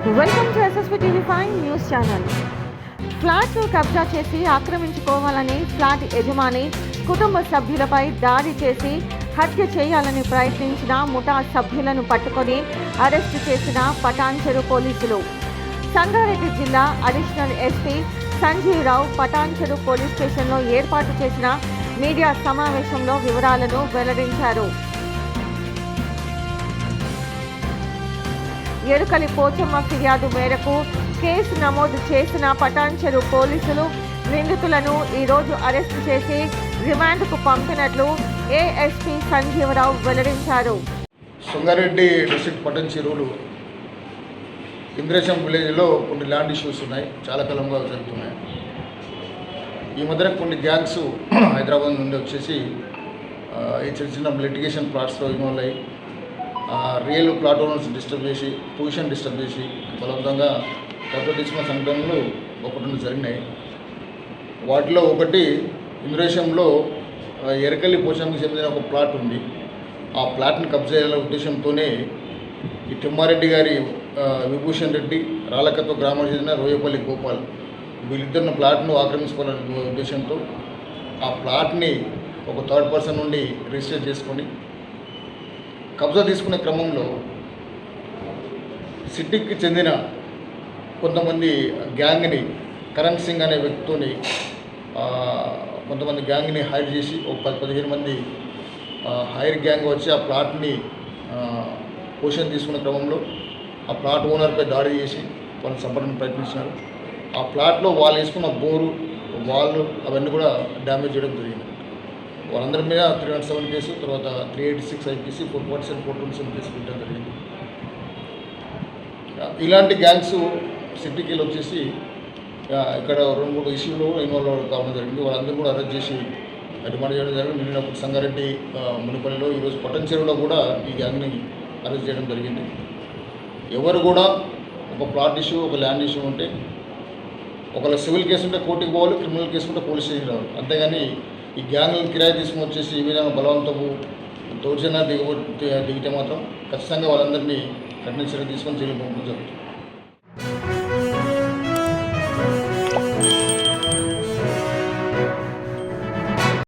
SV TV five news channel flat కబ్జా చేసి ఆక్రమించుకోవాలని flat యజమాని కుటుంబ సభ్యులపై దాడి చేసి హత్య చేయాలని ప్రయత్నించిన ముఠా సభ్యులను పట్టుకొని అరెస్టు చేసిన పటాన్చెరు పోలీసులు. సంగారెడ్డి జిల్లా additional SP Sanjeev Rao Patancheru police స్టేషన్లో ఏర్పాటు చేసిన మీడియా సమావేశంలో వివరాలను వెల్లడించారు. ఎరుకలి పోచమ్మ ఫిర్యాదు మేరకు కేసు నమోదు చేసిన పటాన్చెరు పోలీసులు నిందితులను ఈరోజు అరెస్టు చేసి రిమాండ్కు పంపినట్లు ఏఎస్పీ సంజీవరావు వెల్లడించారు. సంగారెడ్డి డిస్ట్రిక్ట్ పట్టణ చెరువులు ఇంద్రేశం విలేజ్లో కొన్ని ల్యాండ్ ఇష్యూస్ ఉన్నాయి చాలా కాలంగా జరుగుతున్నాయి. ఈ మధ్యన కొన్ని గ్యాంగ్స్ హైదరాబాద్ నుండి వచ్చేసి ఈ చిన్న చిన్న లిటిగేషన్ ప్లాట్స్లో ఇన్వాల్వ్ అయ్యి రియల్ ప్లాట్ ఓనర్స్ డిస్టర్బ్ చేసి పొజిషన్ డిస్టర్బ్ చేసి బలవంతంగా కబ్జా తీసుకున్న సంఘటనలు ఒకటి రెండు జరిగినాయి. వాటిలో ఒకటి ఇంద్రేశంలో ఎరకల్లి పోషంకి చెందిన ఒక ప్లాట్ ఉంది. ఆ ప్లాట్ని కబ్జా చేయాలనే ఉద్దేశంతోనే ఈ తిమ్మారెడ్డి గారి విభూషణ్ రెడ్డి రాలకత్వ గ్రామానికి చెందిన రోయపల్లి గోపాల్ వీళ్ళిద్దరిని ప్లాట్ను ఆక్రమించుకోవాలనే ఉద్దేశంతో ఆ ప్లాట్ని ఒక థర్డ్ పర్సన్ నుండి రిజిస్టర్ చేసుకొని కబ్జా తీసుకునే క్రమంలో సిటీకి చెందిన కొంతమంది గ్యాంగ్ని కరణ్ సింగ్ అనే వ్యక్తితోని కొంతమంది గ్యాంగ్ని హైర్ చేసి ఒక పది పదిహేను మంది హైర్ గ్యాంగ్ వచ్చి ఆ ప్లాట్ని పోషణ తీసుకున్న క్రమంలో ఆ ప్లాట్ ఓనర్పై దాడి చేసి వాళ్ళని చంపడానికి ప్రయత్నించినారు. ఆ ప్లాట్లో వాళ్ళు వేసుకున్న బోరు వాళ్ళు అవన్నీ కూడా డ్యామేజ్ చేయడం జరిగింది. వాళ్ళందరి మీద త్రీ నాట్ సెవెన్ కేసు తర్వాత three eighty six IPC four forty seven four twenty seven case పెట్టడం జరిగింది. ఇలాంటి గ్యాంగ్స్ సిటీకి వచ్చేసి ఇక్కడ రెండు మూడు ఇష్యూలు ఇన్వాల్వ్ కావడం జరిగింది. వాళ్ళందరూ కూడా అరెస్ట్ చేసి రిమాండ్ చేయడం జరిగింది. నిన్నప్పుడు సంగారెడ్డి మునిపల్లిలో ఈరోజు పట్టణ కూడా ఈ గ్యాంగ్ని అరెస్ట్ చేయడం జరిగింది. ఎవరు కూడా ఒక ప్లాట్ ఇష్యూ ఒక ల్యాండ్ ఇష్యూ ఉంటే ఒకవేళ సివిల్ కేసు ఉంటే కోర్టుకి పోవాలి క్రిమినల్ కేసు ఉంటే పోలీస్ స్టేషన్ రావాలి. అంతేగాని ఈ గ్యాంగ్లను కిరాయి తీసుకుని వచ్చేసి ఈ విధంగా బలవంతపు దౌర్జన్య దిగబో దిగితే మాత్రం ఖచ్చితంగా వాళ్ళందరినీ కఠిన చర్య తీసుకొని జైలు పంపడం జరుగుతుంది.